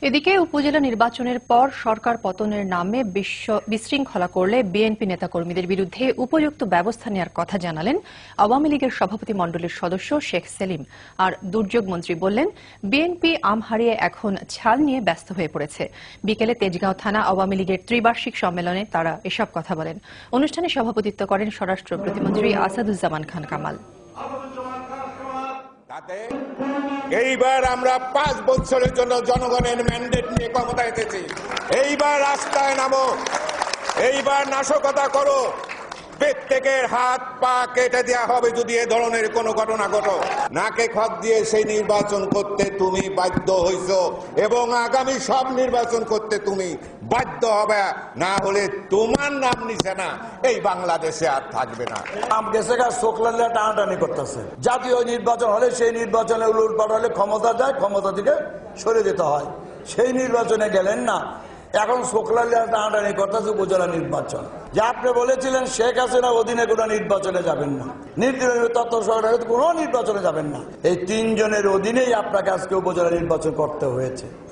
এদিকে উপজেলা নির্বাচনের পর সরকার পতনের নামে বিশ্ব- বিশৃঙ্খলা করলে বিএনপি নেতাকর্মীদের বিরুদ্ধে উপযুক্ত ব্যবস্থা নেওয়ার কথা জানালেন আওয়ামী লীগের সভাপতি মণ্ডলীর সদস্য শেখ সেলিম। আর দুর্যোগ মন্ত্রী বললেন, বিএনপি আম হারিয়ে এখন ছাল নিয়ে ব্যস্ত হয়ে পড়েছে। বিকেলে তেজগাঁও থানা আওয়ামী লীগের ত্রিবার্ষিক সম্মেলনে তারা এসব কথা বলেন। অনুষ্ঠানে সভাপতিত্ব করেন স্বরাষ্ট্র প্রতিমন্ত্রী আসাদুজ্জামান খান কামাল। তাতে এইবার আমরা পাঁচ বছরের জন্য জনগণের ম্যান্ডেট নিয়ে ক্ষমতা এসেছি। এইবার রাস্তায় নামো। এইবার নাশকতা করো। প্রত্যেকের হাত পা কেটে দেওয়া হবে যদি এ ধরনের কোনো ঘটনা ঘটো। নাকে খত দিয়ে সেই নির্বাচন করতে তুমি বাধ্য হইছ এবং আগামী সব নির্বাচন করতে তুমি বাধ্য হবে। না হলে তোমার নাম নিছে না, এই বাংলাদেশে আর থাকবে না। আম গেছে গা টানাটানি করতেছে। জাতীয় নির্বাচন হলে সেই নির্বাচনে উলুট হলে ক্ষমতা যায়, ক্ষমতা থেকে সরে যেতে হয়। সেই নির্বাচনে গেলেন না এখন শোকলাল্লা টানাটানি করতেছে উপজেলা নির্বাচন। যা আপনি বলেছিলেন শেখ হাসিনা অধীনে কোনো নির্বাচনে যাবেন না। নির্দিষ্ট তত্ত্ব সরকার কোনো নির্বাচনে যাবেন না। এই তিনজনের অধীনেই আপনাকে আজকে উপজেলা নির্বাচন করতে হয়েছে।